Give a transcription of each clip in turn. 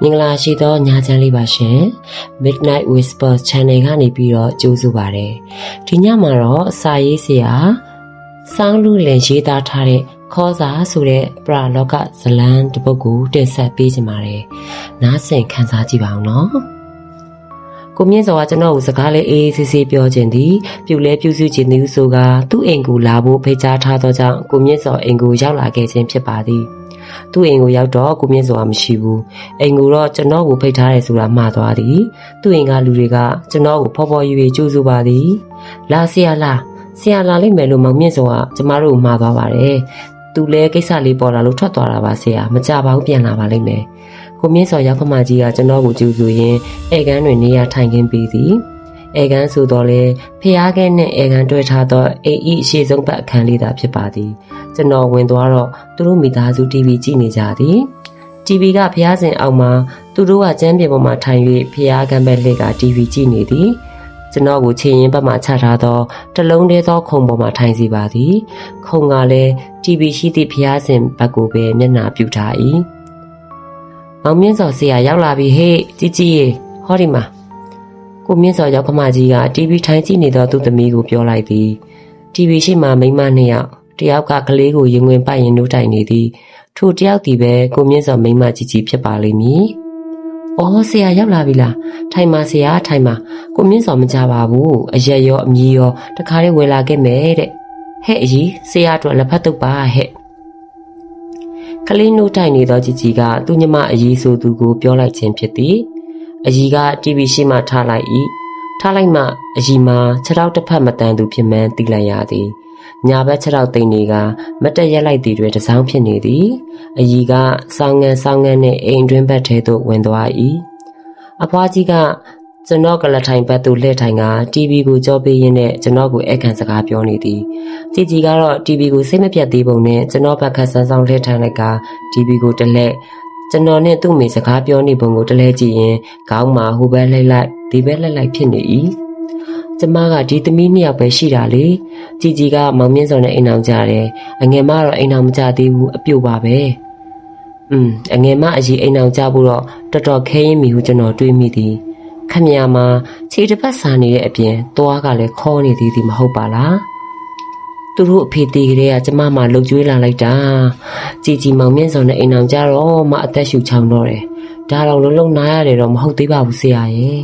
မင်္ဂလာရှိသောညချမ်းလေးပါရှင် Midnight Whispers Channel ကနေပြီးတော့ကြိုးဆိုပါရယ်ဒီညမှာတော့စာရေးဆရာစောင်းလူလင်ရေးသားထားတဲ့ခေါ်စာဆိုတဲ့ပရာလောကဇလံတစ်ပုဒ်ကိုတင်ဆက်ပေးချင်ပါတယ်နားဆင်ခန်းစားကြည့်ပါအောင်နော် ကိုမြင့်စောကကျွန်တော်ကိုစကားလေးအေးအေးဆေးဆေးပြောခြင်းသည်ပြုလဲပြုစုခြင်းသည်ဆိုကသူ့အိမ်ကိုလာဖို့ဖိတ်ကြားထားသောကြောင့်ကိုမြင့်စောအိမ်ကိုရောက်လာခဲ့ခြင်းဖြစ်ပါသည်သူ့အိမ်ကိုရောက်တော့ကိုမြင့်စောကမရှိဘူးအိမ်ကိုတော့ကျွန်တော်ကိုဖိတ်ထားတယ်ဆိုတာမှားသွားသည်သူ့အိမ်ကလူတွေကကျွန်တော်ကိုဖော်ဖော်ရွေ့ရွေ့ကြိုးစားပါသည်လာဆရာလာဆရာလာလိမ့်မယ်လို့မောင်မြင့်စောကကျမတို့ကိုမှားသွားပါတယ်သူလည်းကိစ္စလေးပေါ်လာလို့ထွက်သွားတာပါဆရာမကြပါဘူးပြန်လာပါလိမ့်မယ် ကိုမြင့်စောရောက်ခမကြီးကကျွန်တော်ကိုကြိုးဆိုရင်းဧကန်းတွင်နေရာထိုင်ခင်းပြီးသည်ဧကန်းဆိုတော့လေဖျားခဲနဲ့ဧကန်းတွေ့ထားသောအိမ်ဤအရှိဆုံးပတ်အခန်းလေးသာဖြစ်ပါသည်ကျွန်တော်ဝင်သွားတော့သူတို့မိသားစု TV ကြည့်နေကြသည် TV ကဖျားစင်အောက်မှာသူတို့ကကျမ်းပြင်ပေါ်မှာထိုင်၍ဖျားကံဘက်လက်က TV ကြည့်နေသည်ကျွန်တော်ကိုခြေရင်ဘက်မှချထားသောတလုံးသေးသောခုံပေါ်မှာထိုင်စီပါသည် ခုံကလည်း TV ရှိသည့်ဖျားစင်ဘက်ကိုပဲမျက်နှာပြုထား၏ မောင်မြင့်စော်ဆရာရောက်လာပြီဟေ့ជីជីရေဟောဒီမှာကိုမြင့်စော်ရောက်ခမကြီးက TV ထိုင်ကြည့်နေသောသူ့သမီးကိုပြောလိုက်သည် TV ရှိမှမိန်းမနှစ်ယောက်တယောက်ကကလေးကိုရင်ဝင်ပိုက်ရင်နှုတ်တိုင်နေသည်ထိုတယောက်ဒီပဲကိုမြင့်စော်မိန်းမကြီးကြီးဖြစ်ပါလိမ့်မည်။အော်ဆရာရောက်လာပြီလား။ထိုင်ပါဆရာထိုင်ပါကိုမြင့်စော်မကြပါဘူး။အရက်ရောအမြည်ရောတခါလေးဝယ်လာခဲ့မယ်တဲ့။ဟဲ့အကြီးဆရာအတွက်လက်ဖက်တုပ်ပါဟဲ့။ ကလေးနှုတ်တိုင်နေသောကြီးကြီးကသူ့ညမအကြီးဆိုသူကိုပြောလိုက်ခြင်းဖြစ်သည်။အကြီးက TV ရှိမှထားလိုက်၏။ထားလိုက်မှအကြီးမှာခြေထောက်တစ်ဖက်မတန်သူဖြစ်မှန်းသိလိုက်ရသည်။ညာဘက်ခြေထောက်သိမ့်တွေကမတက်ရက်လိုက်သည်တွေတစောင်းဖြစ်နေသည်။အကြီးကစောင်းငန်းစောင်းငန်းနဲ့အိမ်တွင်းဘက်ထဲသို့ဝင်သွား၏။အဖွားကြီးက ကျွန်တော်ကလထိုင်ဘက်သို့လှည့်ထိုင်က TV ကိုကြောပေးရင်းနဲ့ကျွန်တော်ကိုအကန့်စကားပြောနေသည်။ကြည်ကြီးကတော့ TV ကိုစိတ်မပြတ်သေးပုံနဲ့ကျွန်တော်ဘက်ခက်ဆန်းဆောင်လှည့်ထိုင်လိုက်က TV ကိုတလက်ကျွန်တော်နဲ့သူ့မိစကားပြောနေပုံကိုတလဲကြည့်ရင်ခေါင်းမှာဟိုဘက်လှိုက်လိုက်ဒီဘက်လှိုက်လိုက်ဖြစ်နေ၏ကျမကဒီသမီးနှစ်ယောက်ပဲရှိတာလေជីជីကမောင်မြင့်စော်နဲ့အိမ်အောင်ကြတယ်အငယ်မတော့အိမ်အောင်မကြသေးဘူးအပြုတ်ပါပဲอืมအငယ်မအကြီးအိမ်အောင်ကြဖို့တော့တော်တော်ခဲရင်မိဟုကျွန်တော်တွေးမိသည် ခမရမှာခြေတစ်ပတ်စာနေတဲ့အပြင်သွားကလည်းခေါ်နေသေးသည်မဟုတ်ပါလားသူတို့အဖေသေးကလေးကကျမမှလှုပ်ကြွေးလာလိုက်တာကြည်ကြည်မောင်မြင့်စော်နဲ့အိမ်အောင်ကြတော့မှအသက်ရှူချောင်းတော့တယ်ဒါတော့လုံးလုံးနားရတယ်တော့မဟုတ်သေးပါဘူးဆရာရဲ့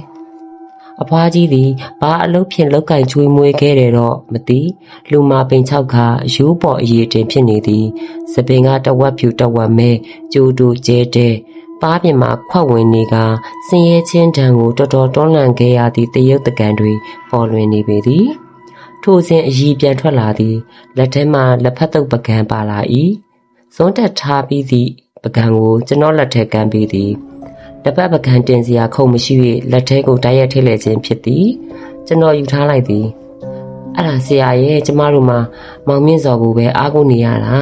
အဖွားကြီးသည်ဘာအလုပ်ဖြင့်လောက်ကင်ကျွေးမွေးခဲ့တယ်တော့မသိလူမာပိန်၆ခါရိုးပေါ်အရေးတင်ဖြစ်နေသည်စပင်ကတဝက်ဖြူတဝက်မဲကျိုးတူကျဲတဲ ပါးပြင်မှာခွက်ဝင်နေကစင်ရဲချင်းတံကိုတော်တော်တွန်းလှန်ခဲ့ရသည့်တရုတ်တကန်တွေပေါ်လွင်နေပေသည်ထိုစဉ်အည်ပြန်ထွက်လာသည်လက်ထဲမှလက်ဖက်တုပ်ပကံပါလာ၏ဇွန်းတက်ထားပြီးသည့်ပကံကိုကျွန်တော်လက်ထဲကမ်းပြီးသည်တစ်ပတ်ပကံတင်စရာခုံမရှိ၍လက်ထဲကိုတိုက်ရိုက်ထိလှည့်ခြင်းဖြစ်သည်ကျွန်တော်ယူထားလိုက်သည်အဲ့ဒါဆရာရဲ့ကျမတို့မှာမောင်မြင့်စော်ကိုပဲအားကိုးနေရတာ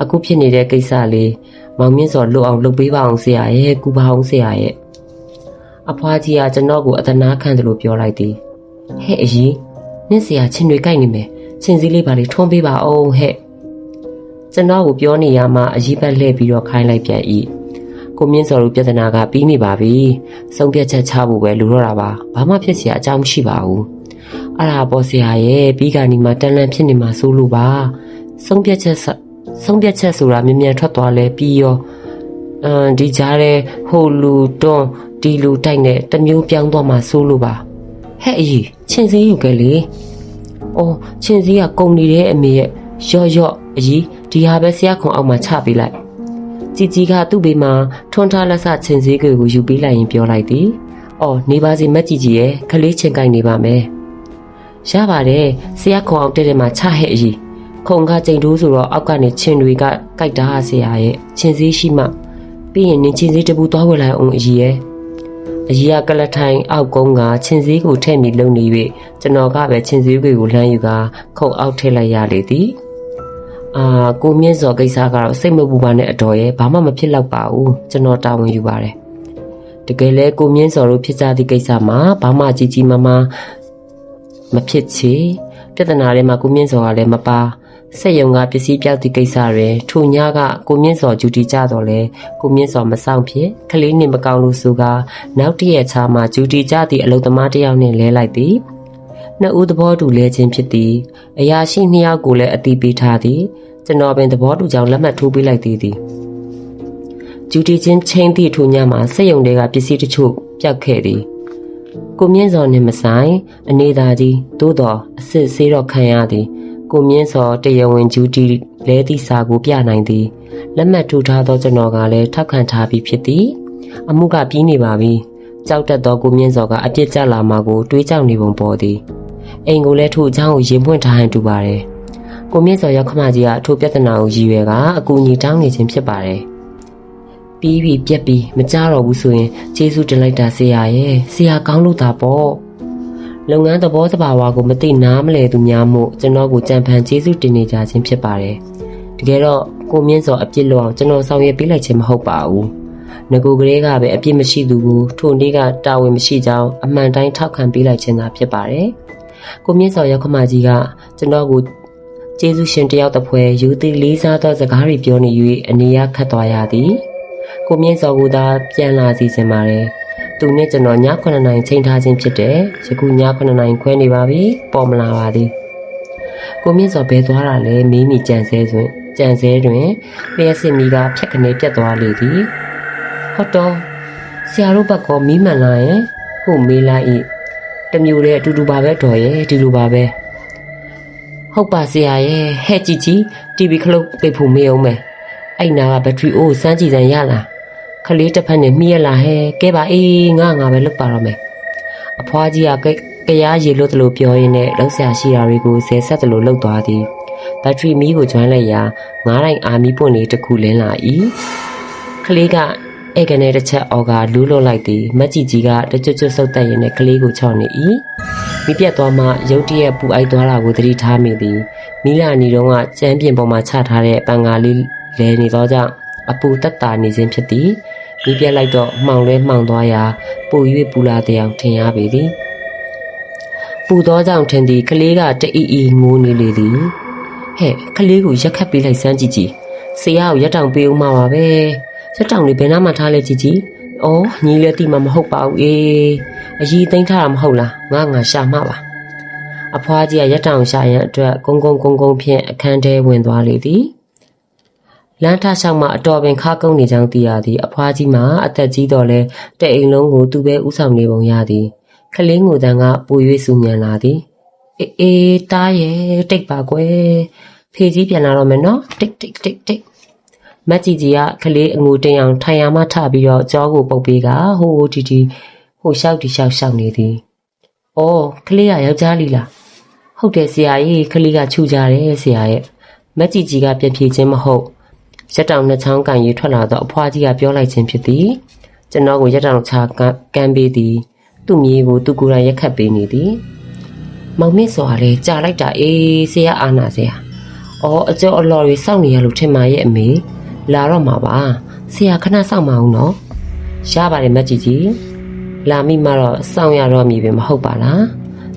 အခုဖြစ်နေတဲ့ကိစ္စလေး မောင်မြင့်စော်လွတ်အောင်လုပ်ပေးပါအောင်ဆရာရဲ့ကူပါအောင်ဆရာရဲ့အဖွားကြီးကကျွန်တော်ကိုအတနာခံတယ်လို့ပြောလိုက်သည်ဟဲ့အကြီးနင့်ဆရာချင်းတွေကြိုက်နေမယ်ချင်းစည်းလေးပါလေးထွန်းပေးပါအောင်ဟဲ့ကျွန်တော်ကိုပြောနေရမှာအကြီးပတ်လှည့်ပြီးတော့ခိုင်းလိုက်ပြန်၏ကိုမြင့်စော်တို့ပြဿနာကပြီးနေပါပြီဆုံးဖြတ်ချက်ချဖို့ပဲလူတော့တာပါဘာမှဖြစ်စရာအကြောင်းမရှိပါဘူးအရာပေါ်ဆရာရဲ့ပြီးကဏီမှာတန်လန့်ဖြစ်နေမှာစိုးလို့ပါဆုံးဖြတ်ချက် ဆဆုံးဖြတ်ချက်ဆိုတာမြင်မြန်ထွက်သွားလဲပြီးရောအမ်ဒီကြားတဲ့ဟိုလူတွန်းဒီလူတိုက်နဲ့တစ်မျိုးပြောင်းသွားမှာစိုးလို့ပါဟဲ့အကြီးချင်းစည်းယူခဲ့လေ ။အော်ချင်းစည်းကကုံနေတဲ့အမေရဲ့ရော့ရော့အကြီးဒီဟာပဲဆရာခွန်အောက်မှာချပေးလိုက်။ជីជីကသူ့ဘေးမှာထွန်းထားလက်စချင်းစည်းကိုယူပေးလိုက်ရင်ပြောလိုက်သည်။အော်နေပါစီမက်ជីជីရဲ့ခလေးချင်းကိုက်နေပါမယ်။ရပါတယ်ဆရာခွန်အောက်တဲ့တဲ့မှာချဟဲ့အကြီး။ ခုံကကြိမ်တိုးဆိုတော့အောက်ကနေချင်းတွေကကိုက်တာဆရာရဲ့ချင်းစည်းရှိမှပြီးရင်နင်ချင်းစည်းတပူသွားဝယ်လိုက်အောင်အကြီးရဲ့အကြီးကကလထိုင်အောက်ကုန်းကချင်းစည်းကိုထည့်မိလုံနေ၍ကျွန်တော်ကပဲချင်းစည်းကိုလှမ်းယူကခုတ်အောက်ထည့်လိုက်ရလေသည်အာကိုမြင့်စော်ကိစ္စကတော့စိတ်မပူပါနဲ့အတော်ရဲ့ဘာမှမဖြစ်တော့ပါဘူးကျွန်တော်တာဝန်ယူပါတယ်တကယ်လဲကိုမြင့်စော်တို့ဖြစ်ကြသည့်ကိစ္စမှာဘာမှကြီးကြီးမားမားမဖြစ်ချေပြဿနာတွေမှာကိုမြင့်စော်ကလည်းမပါ စက်ယုံကပစ္စည်းပြောက်သည့်ကိစ္စတွင်ထိုညကကိုမြင့်စောဂျူတီကြတော့လဲကိုမြင့်စောမဆောင်ဖြစ်ကလေးနှင့်မကောင်းလို့ဆိုကနောက်တည့်ရက်ချာမှဂျူတီကြသည့်အလုသမားတစ်ယောက်နှင့်လဲလိုက်သည်နှစ်ဦးသဘောတူလဲခြင်းဖြစ်သည်အရာရှိနှစ်ယောက်ကိုလည်းအတိပေးထားသည်ကျွန်တော်ပင်သဘောတူကြောင်းလက်မှတ်ထိုးပေးလိုက်သည်သည်ဂျူတီချင်းချင်းသည့်ထိုညမှာစက်ယုံတွေကပစ္စည်းတချို့ပြောက်ခဲ့သည်ကိုမြင့်စောနှင့်မဆိုင်အနေသာကြီးသို့တော်အစ်စ်ဆေးတော့ခံရသည် ကိုမြင့်စောတရားဝင်ဂျူတီလဲသည့်စာကိုပြနိုင်သည်လက်မှတ်ထိုးထားသောကျွန်တော်ကလည်းထောက်ခံထားပြီးဖြစ်သည် အမှုကပြီးနေပါပြီကြောက်တတ်သောကိုမြင့်စောကအပြစ်ကျလာမှာကိုတွေးကြောက်နေပုံပေါ်သည်အိမ်ကိုလည်းထို့အကြောင်းကိုရင်ပွင့်ထားဟန်တူပါတယ်ကိုမြင့်စောရောက်ခမကြီးကထိုပြဿနာကိုရည်ရွယ်ကအကူအညီတောင်းနေခြင်းဖြစ်ပါတယ်ပြီးပြီပြက်ပြီမကြတော့ဘူးဆိုရင်ကျေးဇူးတင်လိုက်တာဆရာရဲ့ဆရာကောင်းလို့တာပေါ့ လုပ်ငန်းသဘောတဘာဝကိုမသိနားမလဲသူများမို့ကျွန်တော်ကိုကြံဖန်ကျေးဇူးတင်နေကြခြင်းဖြစ်ပါတယ်တကယ်တော့ကိုမြင့်စောအပြစ်လို့အောင်ကျွန်တော်ဆောင်ရွက်ပေးလိုက်ခြင်းမဟုတ်ပါဘူးငကိုကလေးကပဲအပြစ်မရှိသူကိုထိုနေ့ကတာဝန်မရှိကြောင်းအမှန်တိုင်းထောက်ခံပေးလိုက်ခြင်းသာဖြစ်ပါတယ်ကိုမြင့်စောရောက်ခမကြီးကကျွန်တော်ကိုကျေးဇူးရှင်တယောက်တစ်ဖွဲယူသည်လေးစားသောစကားတွေပြောနေ၍အနေရခတ်သွားရသည်ကိုမြင့်စောကိုသာပြန်လာစီစဉ်ပါတယ်။ သူနဲ့ကျွန်တော်ည9နာရီချိန်ထားခြင်းဖြစ်တယ်။ယခုည9နာရီခွဲနေပါပြီ။ပေါ်မလာပါသေး။ကိုမြင့်စောဘဲသွားတာလဲမီးမီကြံစဲတွင်ကြံစဲတွင်လျှက်စစ်မီးကဖြတ်ကနေပြတ်သွားလေသည်။ဟုတ်တော့ဆရာတို့ဘက်ကမီးမှန်လာရင်ဟုတ်မေးလိုက်၏တမျိုးတည်းအတူတူပါပဲတော်ရဲ့ဒီလိုပါပဲဟုတ်ပါဆရာရဲ့ဟဲ့ကြည့်ကြည့် TV ခလုတ်ပိတ်ဖို့မေးအောင်မယ်အဲ့နာကဘက်ထရီအိုးစမ်းကြည့်စမ်းရလား ခလေးတစ်ဖက်နဲ့မြည်ရလားဟဲကဲပါအေးငါငါပဲလွတ်ပါတော့မယ်အဖွားကြီးကကရားရေလွတ်တယ်လို့ပြောရင်းနဲ့လောက်ဆရာရှိတာတွေကိုဇဲဆက်တယ်လို့လှုပ်သွားသည်ဘက်ထရီမီးကိုကျွမ်းလိုက်ရာငားတိုင်းအာမီပွင့်လေးတစ်ခုလင်းလာ၏ခလေးကအဲ့ကနေတစ်ချက်အော်ကလူးလွတ်လိုက်သည်မက်ကြီးကြီးကတကြွကြွဆုပ်တက်ရင်းနဲ့ကလေးကိုချော့နေ၏မိပြတ်သွားမှရုတ်တရက်ပူအိုက်သွားတာကိုသတိထားမိသည်မိလာနီတုံးကကျမ်းပြင်ပေါ်မှာချထားတဲ့ပန်ကာလေးလဲနေသောကြောင့်အပူတက်တာနေခြင်းဖြစ်သည် မိပြက်လိုက်တော့မှောင်လဲမှောင်သွားရာပို၍ပူလာတဲ့အောင်ထင်ရပေသည်ပူသောကြောင့်ထင်သည်ကလေးကတအီအီငိုးနေလေသည်ဟဲ့ကလေးကိုရက်ခတ်ပေးလိုက်စမ်းကြည့်ကြည့်ဆရာကိုရက်တောင်ပေးဦးမှာပါပဲရက်တောင်လေးဘယ်နာမှထားလဲကြည့်ကြည့်အော်ညီလည်းတိမှမဟုတ်ပါဘူးအေးအကြီးသိမ်းထားတာမဟုတ်လားငါငါရှာမှပါအဖွားကြီးကရက်တောင်ရှာရန်အတွက်ကုန်းကုန်းကုန်းကုန်းဖြင့်အခန်းထဲဝင်သွားလေသည် လမ်းထလျှောက်မှအတော်ပင်ခါကုန်းနေကြောင်းသိရသည်အဖွားကြီးမှာအသက်ကြီးတော်လဲတဲ့အိမ်လုံးကိုသူပဲဥဆောင်နေပုံရသည်ခလင်းငိုတန်းကပူ၍စူညံလာသည်အေးအေးတားရဲ့တိတ်ပါကွယ်ဖေကြီးပြန်လာတော့မယ်နော်တိတ်တိတ်တိတ်တိတ်မက်ကြီးကြီးကကလေးအငိုတင်အောင်ထိုင်ရမှထပြီးတော့ကြောကိုပုတ်ပေးကဟိုဟိုတီတီဟိုလျှောက်တီလျှောက်လျှောက်နေသည်။အော်ကလေးကယောက်ျားလေးလား။ဟုတ်တယ်ဆရာကြီးကလေးကချူကြတယ်ဆရာရဲ့မက်ကြီးကြီးကပြန်ဖြေခြင်းမဟုတ် ရက်တောင်နှစ်ချောင်းကန်ရေးထွက်လာတော့အဖွားကြီးကပြောလိုက်ခြင်းဖြစ်သည်။ကျွန်တော်ကိုရက်တောင်ချာကမ်းပေးသည် သူ့မြေကိုသူ့ကိုယ်တိုင်ရက်ခတ်ပေးနေသည်။မောင်မြင့်စွာလေကြာလိုက်တာအေးဆရာအာနာဆရာ။အော်အကျော်အလော်တွေစောင့်နေရလို့ထင်ပါရဲ့အမေလာတော့မှာပါဆရာခဏစောင့်မအောင်နော်ရပါတယ်မက်ကြီးကြီးလာမိမှတော့စောင့်ရတော့မည်ပဲမဟုတ်ပါလား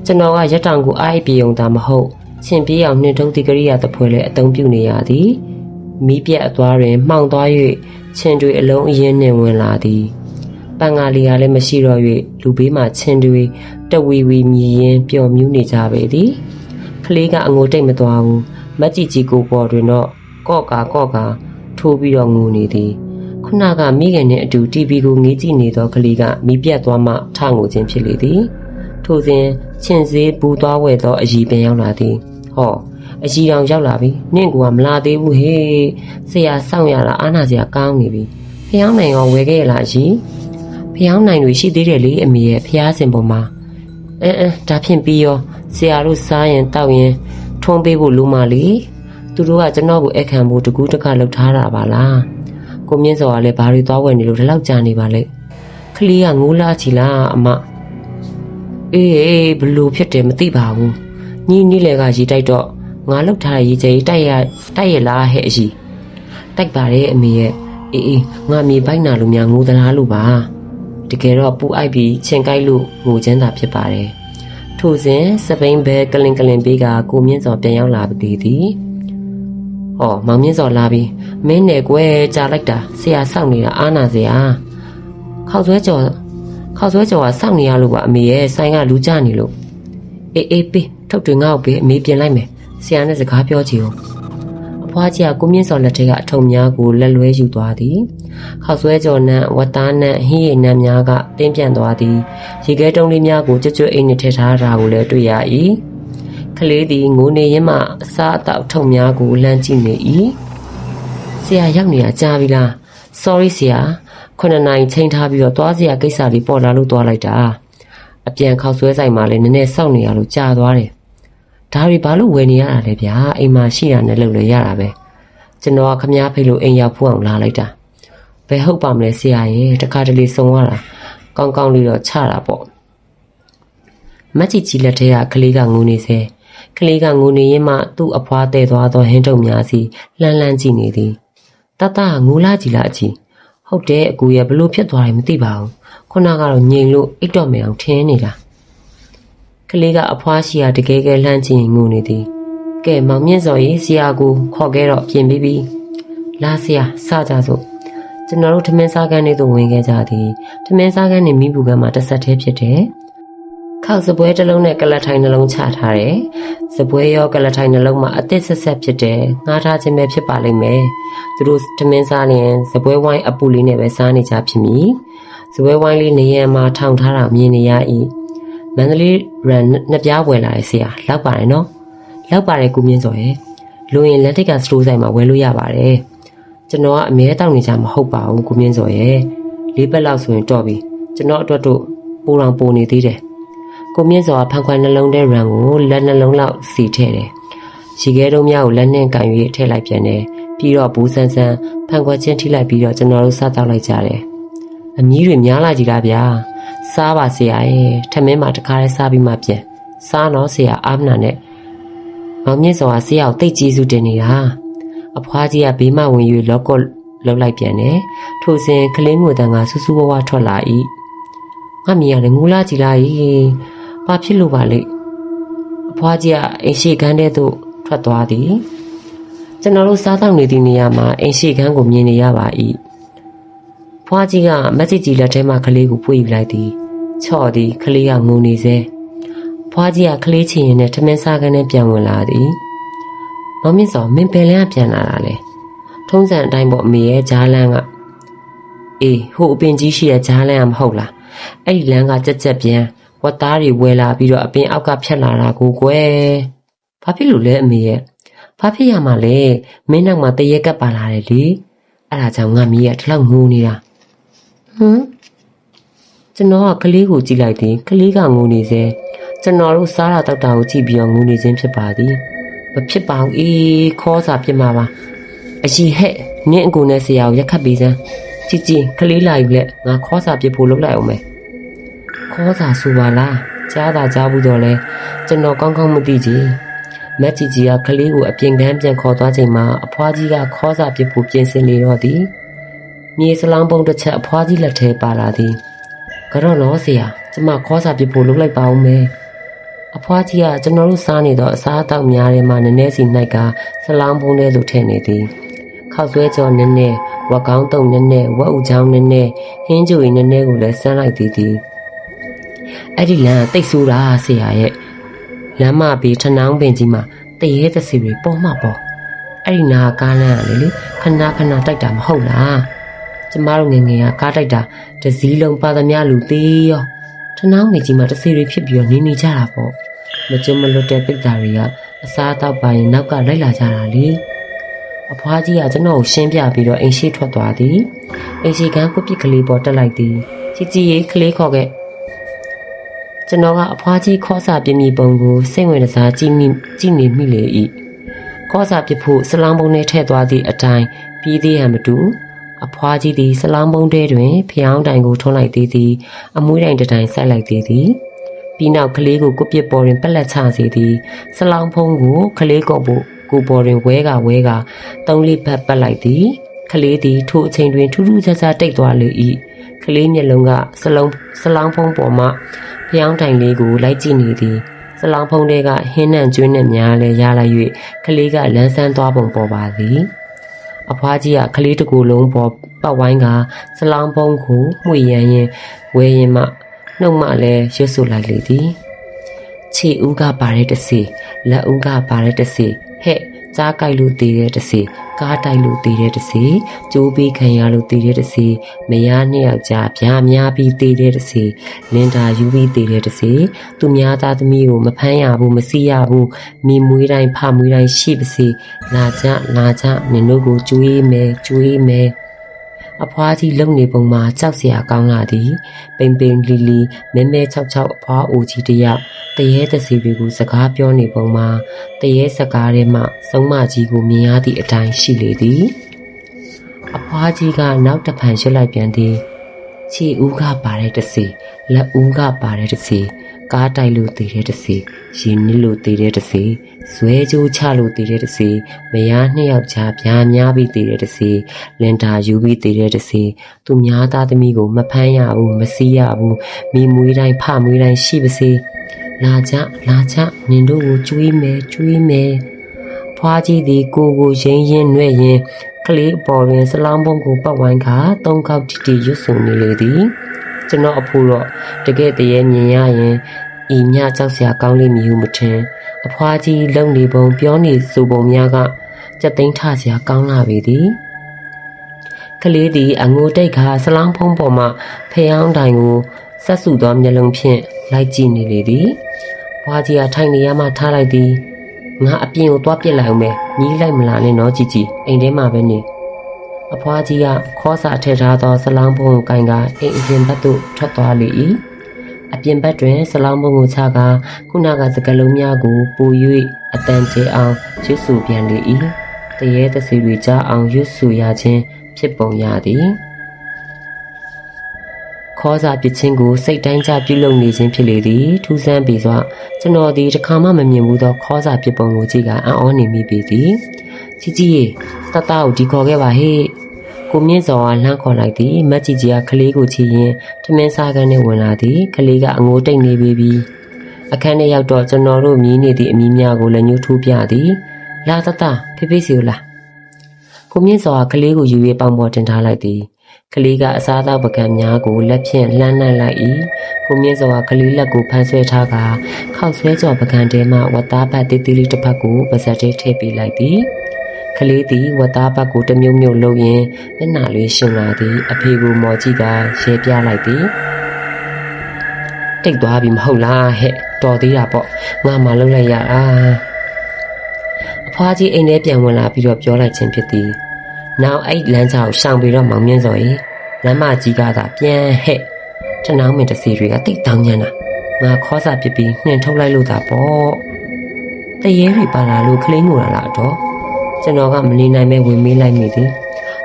ကျွန်တော်ကရက်တောင်ကိုအားပြေုံတာမဟုတ်ချင်းပြေးအောင်နှင်ထုံးတိကရိယာတပွဲလဲအသုံးပြုနေရသည် မီးပြက်အသွားတွင်မှောင်သွား၍ချင်းတွေအလုံးအင်းနှင့်ဝင်လာသည်ပန်ငါလီကလည်းမရှိတော့၍လူဘေးမှချင်းတွေတဝီဝီမြည်ရင်ပျော်မြူးနေကြပေသည်ကလေးကအငိုတိတ်မသွားဘူးမက်ကြီးကြီးကိုပေါ်တွင်တော့ကော့ကာကော့ကာထိုးပြီးတော့ငိုနေသည်ခုနကမိခင်နှင့်အတူ TV ကိုငေးကြည့်နေသောကလေးကမိပြတ်သွားမှထငိုခြင်းဖြစ်လေသည်ထိုစဉ်ချင်းစေးပူသွားဝဲသောအကြီးပင်ရောက်လာသည်ဟော အကြီးတောင်ရောက်လာပြီနင့်ကမလာသေးဘူးဟေးဆရာစောင့်ရတာအားနာစရာကောင်းနေပြီဖျောင်းနိုင်ရောဝဲခဲ့ရလားကြီးဖျောင်းနိုင်တွေရှိသေးတယ်လေအမေရဲ့ဖျားစင်ပေါ်မှာအဲအဲဒါဖြင့်ပြီးရောဆရာတို့စားရင်တောက်ရင်ထုံးပေးဖို့လိုမှလေသူတို့ကကျွန်တော်ကိုအခမ်းဖို့တကူးတကလှုပ်ထားတာပါလားကိုမြင့်စောကလည်းဘာတွေသွားဝယ်နေလို့ဒီလောက်ကြာနေပါလဲခလီးကငိုးလားချီလားအမအေးအေးဘလို့ဖြစ်တယ်မသိပါဘူးညီနီလေကရေတိုက်တော့ ငါလှုပ်ထားတဲ့ရေကြည်တိုက်ရတိုက်ရလားဟဲ့အကြီးတိုက်ပါတယ်အမေရဲ့အေးအေးငါမြေပိုက်နာလို့များငိုသလားလို့ပါတကယ်တော့ပူအိုက်ပြီးချင်းကိုက်လို့ငိုချမ်းသာဖြစ်ပါတယ်ထို့စဉ်စပိန်ဘဲကလင်ကလင်ပေးကကိုမြင့်စောပြန်ရောက်လာပြီသည်ဟောမောင်မြင့်စော်လာပြီမင်းနဲ့ကွယ်ကြာလိုက်တာဆရာစောင့်နေတာအားနာစရာခောက်ဆွဲကြော်ခောက်ဆွဲကြော်ကစောင့်နေရလို့ကအမေရဲ့ဆိုင်ကလူကြနေလို့အေးအေးပေးထုတ်တွေငေါ့ပေးအမေပြင်လိုက်မယ် ဆရာနဲ့စကားပြောချင်အောင်အဖွားကြီးကကိုမြင့်စော်လက်ထက်ကအထုံများကိုလက်လွဲယူသွားသည်ခောက်ဆွဲကြော်နဲ့ဝတ်သားနဲ့ဟင်းရည်နဲ့များကတင်းပြန့်သွားသည်ရေခဲတုံးလေးများကိုကြွကြွအိမ်နဲ့ထည့်ထားတာကိုလည်းတွေ့ရ၏ကလေးသည်ငိုနေရင်မှအစားအသောက်ထုံများကိုလှမ်းကြည့်နေ၏ဆရာရောက်နေတာကြားပြီလား sorry ဆရာခုနှစ်နိုင်ချိန်ထားပြီးတော့သွားစရာကိစ္စလေးပေါ်လာလို့သွားလိုက်တာအပြန်ခောက်ဆွဲဆိုင်မှာလည်းနည်းနည်းစောင့်နေရလို့ကြာသွားတယ် ဒါတွေဘာလို့ဝယ်နေရတာလဲဗျာအိမ်မှာရှိတာနဲ့လုပ်လို့ရတာပဲကျွန်တော်ကခမားဖိတ်လို့အိမ်ရောက်ဖို့အောင်လာလိုက်တာဘယ်ဟုတ်ပါမလဲဆရာရဲ့တခါတလေစုံရတာကောင်းကောင်းလေးတော့ချတာပေါ့မက်ကြီးကြီးလက်ထဲကကလေးကငိုနေစေကလေးကငိုနေရင်မှသူ့အဖွားတဲ့သွားသောဟင်းထုပ်များစီလှမ်းလှမ်းကြည့်နေသည်တတငိုလာကြည့်လားအကြီးဟုတ်တယ်အကူရဲ့ဘလို့ဖြစ်သွားတယ်မသိပါဘူးခုနကတော့ငြိမ်လို့အိတ်တော့မအောင်ထင်းနေတာ ကလေးကအဖွားရှိရာတကယ်ကယ်လှမ်းကြည့်ရင်ငိုနေသည်ကဲမောင်မြင့်စော်ရေးဆရာကိုခေါ်ခဲ့တော့ပြင်ပြီးပြီလာဆရာစကြစို့ကျွန်တော်တို့ထမင်းစားကန်းလေးသို့ဝင်ခဲ့ကြသည်ထမင်းစားကန်းနဲ့မိဘူးကန်းမှာတစ်ဆက်တည်းဖြစ်တယ်ခောက်စပွဲတစ်လုံးနဲ့ကလတ်ထိုင်နှလုံးချထားတယ်။စပွဲရောကလတ်ထိုင်နှလုံးမှာအသစ်ဆက်ဆက်ဖြစ်တယ်။ငှားထားခြင်းပဲဖြစ်ပါလိမ့်မယ်။သူတို့ထမင်းစားရင်စပွဲဝိုင်းအပူလေးနဲ့ပဲစားနေကြဖြစ်မည်။စပွဲဝိုင်းလေးနေရန်မှာထောင်ထားတာမြင်နေရ၏။ မန္တလေးရန်နှစ်ပြားဝယ်လာတဲ့ဆရာလောက်ပါတယ်နော်။လောက်ပါတယ်ကုမြင့်စော်ရဲ့။လိုရင်လက်ထိတ်ကစတိုးဆိုင်မှာဝယ်လို့ရပါတယ်။ကျွန်တော်ကအမြဲတောင်းနေကြမှာဟုတ်ပါဘူးကုမြင့်စော်ရဲ့။လေးပတ်လောက်ဆိုရင်တော့ပြီ။ကျွန်တော်အတွက်တို့ပူတော်ပူနေသေးတယ်။ကိုမြင့်စော်ကဖန်ခွက်နှလုံးထဲရန်ကိုလက်နှလုံးလောက်စီထည့်တယ်။ရီခဲတုံးများကိုလက်နှင့်ကန်၍ထည့်လိုက်ပြန်တယ်။ပြီးတော့ဘူးဆန်းဆန်းဖန်ခွက်ချင်းထိလိုက်ပြီးတော့ကျွန်တော်တို့စားတော့လိုက်ကြတယ်။အမီးတွေများလာကြည်လားဗျာ။ စားပါဆရာရဲ့ထမင်းမှာတခါတည်းစားပြီးမှပြန်။စားတော့ဆရာအာမနာနဲ့မောင်မြင့်စော်ကဆရာကိုတိတ်ကျေးဇူးတင်နေတာ။အဖွားကြီးကဘေးမှဝင်၍လော့ကော့လှုပ်လိုက်ပြန်တယ်။ထိုစဉ်ကလေးမျိုးတန်ကဆူဆူဝါးဝါထွက်လာ၏။ငါမြင်ရတယ်ငိုလာကြည်လားယ။ဘာဖြစ်လို့ပါလဲ။အဖွားကြီးကအိမ်ရှိခန်းထဲသို့ထွက်သွားသည်။ကျွန်တော်တို့စားတောက်နေသည့်နေရာမှာအိမ်ရှိခန်းကိုမြင်နေရပါ၏။ ဖွားကြီးကမက်ဆီကြီးလက်ထဲမှကလေးကိုပွေယူလိုက်သည်။ချော့သည်ကလေးကငိုနေစေ။ဖွားကြီးကကလေးချင်ရင်နဲ့ထမင်းစားခန်းထဲပြန်ဝင်လာသည်။မောင်မြင့်စောမင်းပင်လန်းကပြန်လာတာလေ။ထုံးစံအတိုင်းပေါ့အမေရဲ့ဂျားလန်းကအေးဟိုအပင်ကြီးရှိတဲ့ဂျားလန်းကမဟုတ်လား။အဲ့ဒီလန်းကကြက်ကြက်ပြန်ဝတ်သားတွေဝဲလာပြီးတော့အပင်အောက်ကဖြတ်လာတာကိုကွယ်။ဘာဖြစ်လို့လဲအမေရဲ့။ဘာဖြစ်ရမှာလဲ။မင်းနောက်မှာတရက်ကပ်ပါလာတယ်လေ။အဲ့ဒါကြောင့်ငါမီးကဒီလောက်ငိုနေတာ။ ဟမ်ကျွန်တော်ကကလေးကိုကြည့်လိုက်သည်ကလေးကငိုနေစေကျွန်တော်တို့စားတာတောက်တာကိုကြည့်ပြီးတော့ငိုနေခြင်းဖြစ်ပါသည်မဖြစ်ပါဘူးအေးခေါ်စာပြစ်မှာပါအကြီးဟဲ့နင့်အကူနဲ့ဆရာကိုရက်ခတ်ပေးစမ်းကြည့်ကြည့်ကလေးလာယူလက်ငါခေါ်စာပြစ်ဖို့လုပ်လိုက်အောင်မယ်ခေါ်စာဆိုပါလားကြားတာကြားဘူးတော့လဲကျွန်တော်ကောင်းကောင်းမသိကြည်မက်ကြီးကြီးကကလေးကိုအပြင်ကန်းပြန်ခေါ်သွားချိန်မှာအဖွားကြီးကခေါ်စာပြစ်ဖို့ပြင်ဆင်နေတော့သည် မြေစလောင်းပုံတစ်ချက်အဖွားကြီးလက်ထဲပါလာသည်ကတော့တော့ဆရာကျမခေါ်စာပြဖို့လုပ်လိုက်ပါဦးမယ်အဖွားကြီးကကျွန်တော်တို့စားနေတော့အစားအသောက်များထဲမှာနည်းနည်းစီနှိုက်ကဆလောင်းပုံးထဲသို့ထည့်နေသည်ခောက်ဆွဲကြော်နည်းနည်းဝက်ကောင်းတုံနည်းနည်းဝက်ဥချောင်းနည်းနည်းဟင်းကြိုရီနည်းနည်းကိုလည်းစမ်းလိုက်သည်သည်အဲ့ဒီလမ်းကတိတ်ဆိုးတာဆရာရဲ့လမ်းမဘေးထနောင်းပင်ကြီးမှာတရေသစီတွေပေါ်မှပေါ်အဲ့ဒီနာကားလမ်းကလေလေခဏခဏတိုက်တာမဟုတ်လား ကျမတို့ငယ်ငယ်ကကားတိုက်တာတစည်းလုံးပါသမျှလူသေးရောထနောင်းငယ်ကြီးမှာတစ်စီတွေဖြစ်ပြီးတော့နေနေကြတာပေါ့မကျမလွတ်တဲ့ပိတ်တာတွေကအစားအသောက်ပါရင်နောက်ကလိုက်လာကြတာလေအဖွားကြီးကကျွန်တော်ကိုရှင်းပြပြီးတော့အိမ်ရှိထွက်သွားသည်အိမ်ရှိကန်းကိုပြစ်ကလေးပေါ်တက်လိုက်သည်ជីជីရေးကလေးခေါ်ခဲ့ကျွန်တော်ကအဖွားကြီးခေါ်စာပြင်းမိပုံကိုစိတ်ဝင်စားကြည့်မိကြည့်နေမိလေ၏ခေါ်စာပြဖို့စလောင်းပုံနဲ့ထည့်သွားသည့်အတိုင်းပြီးသေးဟန်မတူ အဖွားကြီးသည်ဆလောင်းပုံးတဲတွင်ဖျောင်းတိုင်ကိုထွန်းလိုက်သေးသည်အမွှေးတိုင်တစ်တိုင်ဆက်လိုက်သေးသည်ပြီးနောက်ကလေးကိုကိုပြစ်ပေါ်တွင်ပက်လက်ချစေသည်ဆလောင်းဖုံးကိုကလေးကော့ဖို့ကိုပေါ်တွင်ဝဲကဝဲကသုံးလေးဘက်ပတ်လိုက်သည်ကလေးသည်ထိုအချိန်တွင်ထူးထူးခြားခြားတိတ်သွားလေ၏ကလေးမျက်လုံးကစလုံးဆလောင်းဖုံးပေါ်မှဖျောင်းတိုင်လေးကိုလိုက်ကြည့်နေသည်စလောင်းဖုံးတွေကဟင်းနှံကျွင်းနဲ့များလဲရလိုက်၍ကလေးကလန်းဆန်းသွားပုံပေါ်ပါသည် အဖွားကြီးကကလေးတစ်ကိုယ်လုံးပေါ်ပတ်ဝိုင်းကစလောင်းဖုံးကိုမှွေရန်ရင်ဝဲရင်မှနှုတ်မှလည်းရွတ်ဆိုလိုက်လေသည်ခြေဦးကပါတဲ့တစီလက်ဦးကပါတဲ့တစီဟဲ့ ကြားကြိုက်လို့တည်တဲ့တစီကားတိုက်လို့တည်တဲ့တစီကျိုးပေးခံရလို့တည်တဲ့တစီမယားနှစ်ယောက်ကြားပြားများပြီးတည်တဲ့တစီလင်တာယူပြီးတည်တဲ့တစီသူများသားသမီးကိုမဖမ်းရဘူးမစီးရဘူးမိမွေးတိုင်းဖမွေးတိုင်းရှိပါစေလာကြလာကြနင်တို့ကိုကျွေးမယ်ကျွေးမယ် အဖွားကြီးလုံနေပုံမှာကြောက်စရာကောင်းလာသည်ပိန်ပိန်လီလီမဲမဲချောက်ချောက်အဖွားအိုကြီးတစ်ယောက်တရေတစီတွေကိုစကားပြောနေပုံမှာတရေစကားထဲမှစုံမကြီးကိုမြင်ရသည့်အတိုင်းရှိလေသည်အဖွားကြီးကနောက်တစ်ဖန်ရွတ်လိုက်ပြန်သည်ခြေဦးကပါတဲ့တစီလက်ဦးကပါတဲ့တစီ ကားတိုက်လို့တည်တဲ့တစီရင်နစ်လို့တည်တဲ့တစီဇွဲကြိုးချလို့တည်တဲ့တစီမယားနှစ်ယောက်ကြားပြားများပြီးတည်တဲ့တစီလင်တာယူပြီးတည်တဲ့တစီသူများသားသမီးကိုမဖမ်းရဘူးမစီးရဘူးမိမွေးတိုင်းဖမွေးတိုင်းရှိပါစေလာကြလာကြနင်တို့ကိုကျွေးမယ်ကျွေးမယ်ဖွားကြီးသည်ကိုကိုရင်းရင်နှဲ့ရင်ကလေးအပေါ်တွင်စလောင်းပုံကိုပတ်ဝိုင်းကသုံးခေါက်တီတီရွတ်ဆိုနေလေသည် ကျွန်တော်အဖိုးတော့တကယ်တည်းမြင်ရရင်ဤညကြောက်စရာကောင်းလိမ့်မည်ဟုမထင်အဖွားကြီးလုံနေပုံပြောနေဆိုပုံများကကြက်သိန်းထစရာကောင်းလာပေသည်ကလေးသည်အငိုတိတ်ခါစလောင်းဖုံးပေါ်မှဖျောင်းတိုင်ကိုဆက်စုသောမျက်လုံးဖြင့်လိုက်ကြည့်နေလေသည်ဘွားကြီးကထိုင်နေရမှထားလိုက်သည်ငါအပြင်ကိုသွားပြစ်လိုက်အောင်မယ်ညီးလိုက်မလားနဲ့နော်ជីជីအိမ်ထဲမှာပဲနေ အဖွားကြီးကခေါ်စာထည့်ထားသောစလောင်းဖုံးကိုကင်ကအိမ်အပြင်ဘက်သို့ထွက်သွားလေ၏အပြင်ဘက်တွင်စလောင်းဖုံးကိုချကခုနကစကလုံးများကိုပူ၍အတန်ကျဲအောင်ရွတ်ဆိုပြန်လေ၏တရေတစီတွေကြားအောင်ရွတ်ဆိုရခြင်းဖြစ်ပုံရသည်ခေါ်စာပစ်ချင်းကိုစိတ်တိုင်းကြပြုလုပ်နေခြင်းဖြစ်လေသည်ထူးဆန်းပြီစွာကျွန်တော်ဒီတစ်ခါမှမမြင်ဘူးသောခေါ်စာပစ်ပုံကိုကြည့်ကအံ့ဩနေမိပြီသည်ကြီးကြီးရေတတကိုဒီခေါ်ခဲ့ပါဟေ့ ကိုမြင့်စော်ကလှမ်းခေါ်လိုက်သည်မတ်ကြီးကြီးကကလေးကိုချီရင်ထမင်းစားကန်းနဲ့ဝင်လာသည်ကလေးကအငိုတိတ်နေပြီပြီအခန်းထဲရောက်တော့ကျွန်တော်တို့မြည်နေသည့်အမီးများကိုလည်းညှိုးထိုးပြသည်လာတတဖေဖေစီကိုလာကိုမြင့်စော်ကကလေးကိုယူ၍ပေါင်ပေါ်တင်ထားလိုက်သည်ကလေးကအစားအသောက်ပကံများကိုလက်ဖြင့်လှမ်းနှံ့လိုက်၏ကိုမြင့်စောကကလေးလက်ကိုဖမ်းဆွဲထားကခောက်ဆွဲကြော်ပကံထဲမှဝတ်သားပတ်တေးသေးလေးတစ်ဖက်ကိုပါဇက်ထဲထည့်ပေးလိုက်သည် ကလေးသည်ဝတ်သားပတ်ကိုတစ်မြုပ်မြုပ်လုပ်ရင်းမျက်နှာလေးရှင်လာသည် အဖေကိုမော်ကြည့်ကရဲပြလိုက်သည်တိတ်သွားပြီမဟုတ်လားဟဲ့တော်သေးတာပေါ့ငါမှလုံးလိုက်ရတာအဖွားကြီးအိမ်ထဲပြန်ဝင်လာပြီးတော့ပြောလိုက်ခြင်းဖြစ်သည်နောက်အဲ့လမ်းကြောင်ရှောင်ပြီးတော့မောင်မြင့်စော်ရေလမ်းမကြီးကသာပြန်ဟဲ့ထနောင်းမင်တစီတွေကတိတ်တောင်းညံတာငါခေါ်စာပစ်ပြီးနှင်ထုတ်လိုက်လို့သာပေါ့တရေတွေပါလာလို့ကလေးငိုလာလားတော့ ကျွန်တော်ကမနေနိုင်မဲ့ဝင်မေးလိုက်မိသည်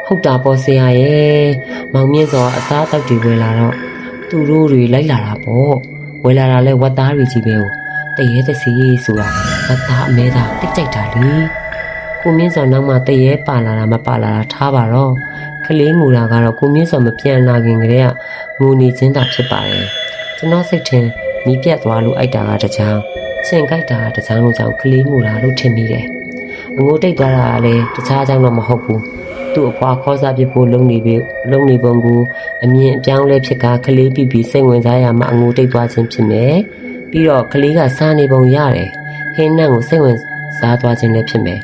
ဟုတ်တာပေါ့ဆရာရဲ့မောင်မြင့်စော်ကအစားအသောက်တွေဝယ်လာတော့သူတို့တွေလိုက်လာတာပေါ့ဝယ်လာတာလဲဝတ်သားတွေကြီးပဲတရေတစီဆိုတာဝတ်သားအမဲသားတိတ်ကြိုက်တာလေကိုမြင့်စော်နောက်မှတရေပါလာတာမပါလာတာထားပါတော့ကလေးငူတာကတော့ကိုမြင့်စော်မပြန်လာခင်ကတည်းကငိုနေခြင်းသာဖြစ်ပါတယ်ကျွန်တော်စိတ်ထင်မီးပြတ်သွားလို့အိုက်တာကတကြောင်ချင်ကြိုက်တာကတကြောင်လို့ကြောင့်ကလေးငူတာလို့ထင်မိတယ် အငိုတိတ်သွားတာကလည်းတခြားကြောင့်တော့မဟုတ်ဘူးသူ့အဖွာခေါ်စားပြဖို့လုံနေပြီလုံနေပုံကိုအမြင်အပြောင်းလဲဖြစ်ကကလေးပြပြီးစိတ်ဝင်စားရမှအငိုတိတ်သွားခြင်းဖြစ်မယ်ပြီးတော့ကလေးကစားနေပုံရတယ်ဟင်းနှံ့ကိုစိတ်ဝင်စားသွားခြင်းလည်းဖြစ်မယ်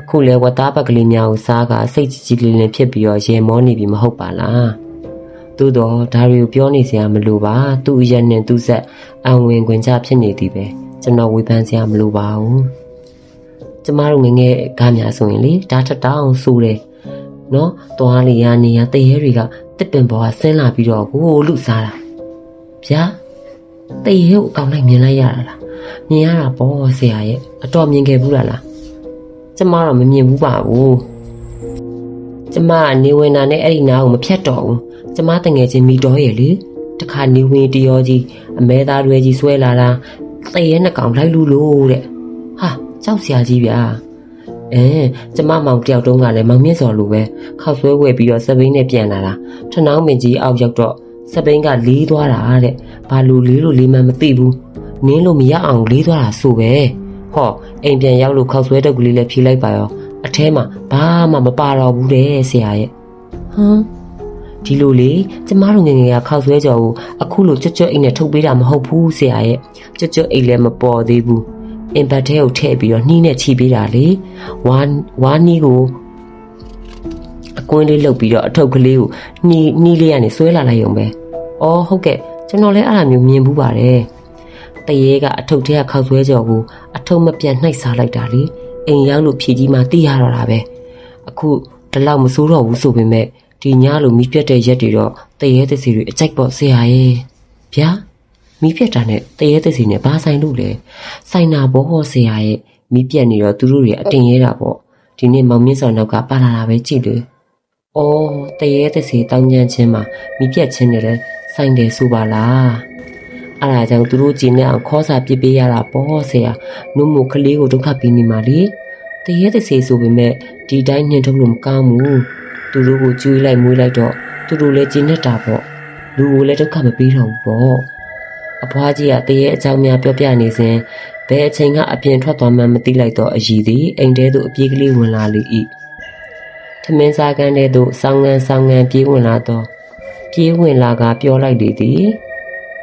အခုလဲဝတ်သားပတ်ကလေးများကိုစားကစိတ်ကြီးကြီးလေးလေးဖြစ်ပြီးတော့ရေမောနေပြီမဟုတ်ပါလားသို့တော့ဒါတွေကိုပြောနေစရာမလိုပါသူ့အရက်နဲ့သူ့ဆက်အံဝင်ခွင်ကြဖြစ်နေသည်ပဲကျွန်တော်ဝေဖန်စရာမလိုပါဘူး ကျမတို့ငယ်ငယ်ကားများဆိုရင်လေဓာတ်ထတောင်းဆူတယ်နော်သွားလေရနေရတရေတွေကတစ်ပင်ပေါ်ကဆင်းလာပြီးတော့ကိုလူစားတာဗျာတရေကိုအကောင်လိုက်မြင်လိုက်ရတာလားမြင်ရတာပေါ့ဆရာရဲ့အတော်မြင်ခဲ့ဘူးလားလားကျမတော့မမြင်ဘူးပါဘူးကျမကနေဝင်တာနဲ့အဲ့ဒီနားကိုမဖြတ်တော့ဘူးကျမတငယ်ချင်းမိတော်ရဲ့လေတခါနေဝင်တရောကြီးအမဲသားတွေကြီးဆွဲလာတာသေရဲ့နှကောင်လိုက်လူလို့တဲ့ဟာ ကြောက်စရာကြီးဗျာအဲကျမမောင်တယောက်တုန်းကလည်းမောင်မြင့်စော်လိုပဲခောက်ဆွဲဝဲပြီးတော့စပိန်နဲ့ပြန်လာတာထနောင်းမင်ကြီးအောက်ရောက်တော့စပိန်ကလေးသွားတာတဲ့ဘာလို့လေးလို့လေးမှမသိဘူးနင်းလို့မရအောင်လေးသွားတာဆိုပဲဟောအိမ်ပြန်ရောက်လို့ခောက်ဆွဲတုပ်ကလေးလည်းဖြေလိုက်ပါရောအထဲမှာဘာမှမပါတော့ဘူးတဲ့ဆရာရဲ့ဟမ်ဒီလိုလေကျမတို့ငယ်ငယ်ကခောက်ဆွဲကြော်ကိုအခုလိုကြွတ်ကြွတ်အိမ်နဲ့ထုတ်ပေးတာမဟုတ်ဘူးဆရာရဲ့ကြွတ်ကြွတ်အိမ်လည်းမပေါ်သေးဘူး အင်ဘတ်ထဲကိုထည့်ပြီးတော့နှီးနဲ့ချီပေးတာလေဝါဝါနီးကိုအကွင်းလေးလှုပ်ပြီးတော့အထုပ်ကလေးကိုနှီးနှီးလေးကနေဆွဲလာလိုက်ရုံပဲ။အော်ဟုတ်ကဲ့ကျွန်တော်လည်းအဲ့လိုမျိုးမြင်ဘူးပါတယ်။တရေကအထုပ်ထဲကခောက်ဆွဲကြော်ကိုအထုပ်မပြတ်နှိုက်စားလိုက်တာလေ။အိမ်ရောက်လို့ဖြည်ကြီးမှတီးရတော့တာပဲ။အခုဒီလောက်မစိုးတော့ဘူးဆိုပေမဲ့ဒီညလိုမီးပြတ်တဲ့ရက်တွေတော့တရေသစီတွေအကြိုက်ပေါ့ဆရာရဲ့။ဗျာ မီးပြတ်တာနဲ့တရေသစီနဲ့ဘာဆိုင်လို့လဲ။ဆိုင်နာဘောဟောဆရာရဲ့မီးပြတ်နေတော့သူတို့တွေအတင်ရဲတာပေါ့။ဒီနေ့မောင်မြင့်စော်နောက်ကပါလာတာပဲကြည့်လေ။အော်တရေတစီတောင်းညံချင်းမှာမိပြက်ချင်းနဲ့လဲဆိုင်တယ်ဆိုပါလားအဲ့ဒါကြောင့်သူတို့ကြည်နဲ့အောင်ခေါ်စာပြစ်ပေးရတာပေါ့ဆရာနုမို့ကလေးကိုဒုက္ခပေးနေမှာလေတရေတစီဆိုပေမဲ့ဒီတိုင်းညှင်ထုတ်လို့မကောင်းဘူးသူတို့ကိုကျွေးလိုက်မွေးလိုက်တော့သူတို့လည်းကြည်နေတာပေါ့လူကိုလည်းဒုက္ခမပေးတော့ဘူးပေါ့ အဖွားကြီးကတရေအကြောင်းများပြောပြနေစဉ်ဘယ်အချိန်ကအပြင်ထွက်သွားမှန်းမသိလိုက်တော့အည်သည်အိမ်ထဲသို့အပြေးကလေးဝင်လာလေ၏ထမင်းစားကန်းတဲ့သို့ဆောင်းငန်းဆောင်းငန်းပြေးဝင်လာတော့ပြေးဝင်လာကပြောလိုက်လေသည်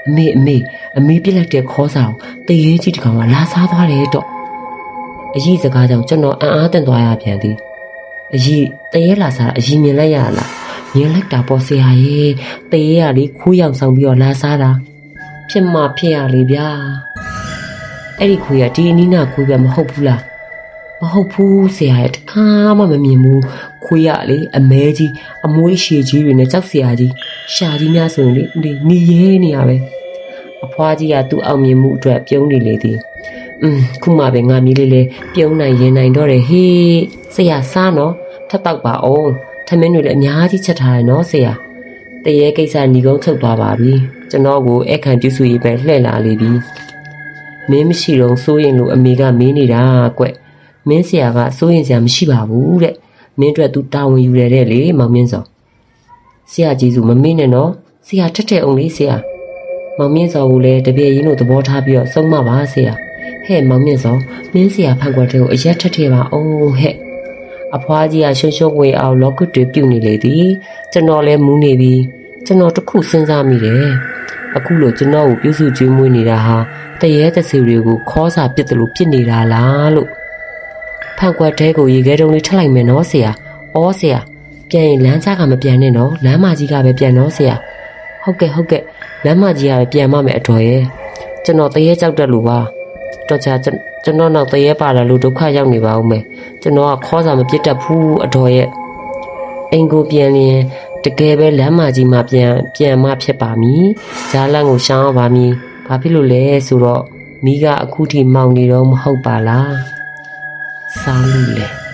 အမေအမေအမေပြစ်လိုက်တဲ့ခေါ်စာကိုတရေကြီးတစ်ကောင်ကလာစားသွားတယ်တော့အကြီးစကားကြောင့်ကျွန်တော်အံ့အားတန်သွားရပြန်သည်အကြီးတရေလာစားတာအကြီးမြင်လိုက်ရလားမြင်လိုက်တာပေါ့ဆရာရဲ့တရေကလေခိုးရောက်ဆောင်ပြီးတော့လာစားတာ ဖြစ်မှဖြစ်ရလေဗျာအဲ့ဒီခွေကဒီအနီးနာခွေပဲမဟုတ်ဘူးလားမဟုတ်ဘူးဆရာရဲ့တခါမှမမြင်ဘူးခွေးရလေအမဲကြီးအမွှေးရှည်ကြီးတွေနဲ့ကြောက်ဆရာကြီးရှာကြီးများဆိုရင်လေဒီနီရဲနေရပဲအဖွားကြီးကသူ့အောင်မြင်မှုအတွက်ပြုံးနေလေသည်อืมခုမှပဲငါမီးလေးလေးပြုံးနိုင်ရင်နိုင်တော့တယ်ဟေးဆရာစားနော်ထပ်တော့ပါအောင်ထမင်းတွေလည်းအများကြီးချက်ထားတယ်နော်ဆရာတရေကိစ္စညီကုန်းချုပ်သွားပါပြီ ကျွန်တော်ကိုအခန့်ပြုစုရေးပဲလှည့်လာလေပြီမင်းမရှိတော့စိုးရင်လို့အမေကမေးနေတာကွမင်းဆရာကစိုးရင်စရာမရှိပါဘူးတဲ့မင်းအတွက် तू တာဝန်ယူရတဲ့လေမောင်မြင့်စောဆရာကြီးစုမမေ့နဲ့နော်ဆရာထက်တဲ့အောင်လေးဆရာမောင်မြင့်စောကိုလည်းတပြည့်ရင်းတို့သဘောထားပြီးတော့ဆုံးမပါဆရာဟဲ့မောင်မြင့်စောမင်းဆရာဖန်ခွက်တဲ့ကိုအရက်ထက်ထဲပါအောင်ဟဲ့အဖွားကြီးကရှုံရှုံဝေအောင်လော့ကတွေပြုတ်နေလေသည်ကျွန်တော်လည်းမူးနေပြီ ကျွန်တော်တခုစဉ်းစားမိတယ်အခုလိုကျွန်တော်ကိုပြုစုကျွေးမွေးနေတာဟာတရေတစီတွေကိုခေါ်စာပြစ်တယ်လို့ဖြစ်နေတာလားလို့ဖန်ကွက်တဲကိုရေခဲတုံးလေးထပ်လိုက်မယ်နော်ဆရာ။အော်ဆရာပြန်ရင်လမ်းကြားကမပြန်နဲ့နော်လမ်းမကြီးကပဲပြန်နော်ဆရာ။ဟုတ်ကဲ့ဟုတ်ကဲ့လမ်းမကြီးကပဲပြန်မမယ်အတော်ရဲ့။ကျွန်တော်တရေကြောက်တက်လို့ပါ။တော်ချာကျွန်ကျွန်တော်နောက်တရေပါလာလို့ဒုက္ခရောက်နေပါဦးမယ်။ကျွန်တော်ကခေါ်စာမပြစ်တတ်ဘူးအတော်ရဲ့။အိမ်ကိုပြန်ရင် တကယ်ပဲလမ်းမကြီးမှာပြန်ပြန်မဖြစ်ပါမည်။ဂျားလန့်ကိုရှောင်းအောင်ပါမည်။ဘာဖြစ်လို့လဲဆိုတော့မိကအခုထိမောင်နေတော့မဟုတ်ပါလား။စားလို့လေ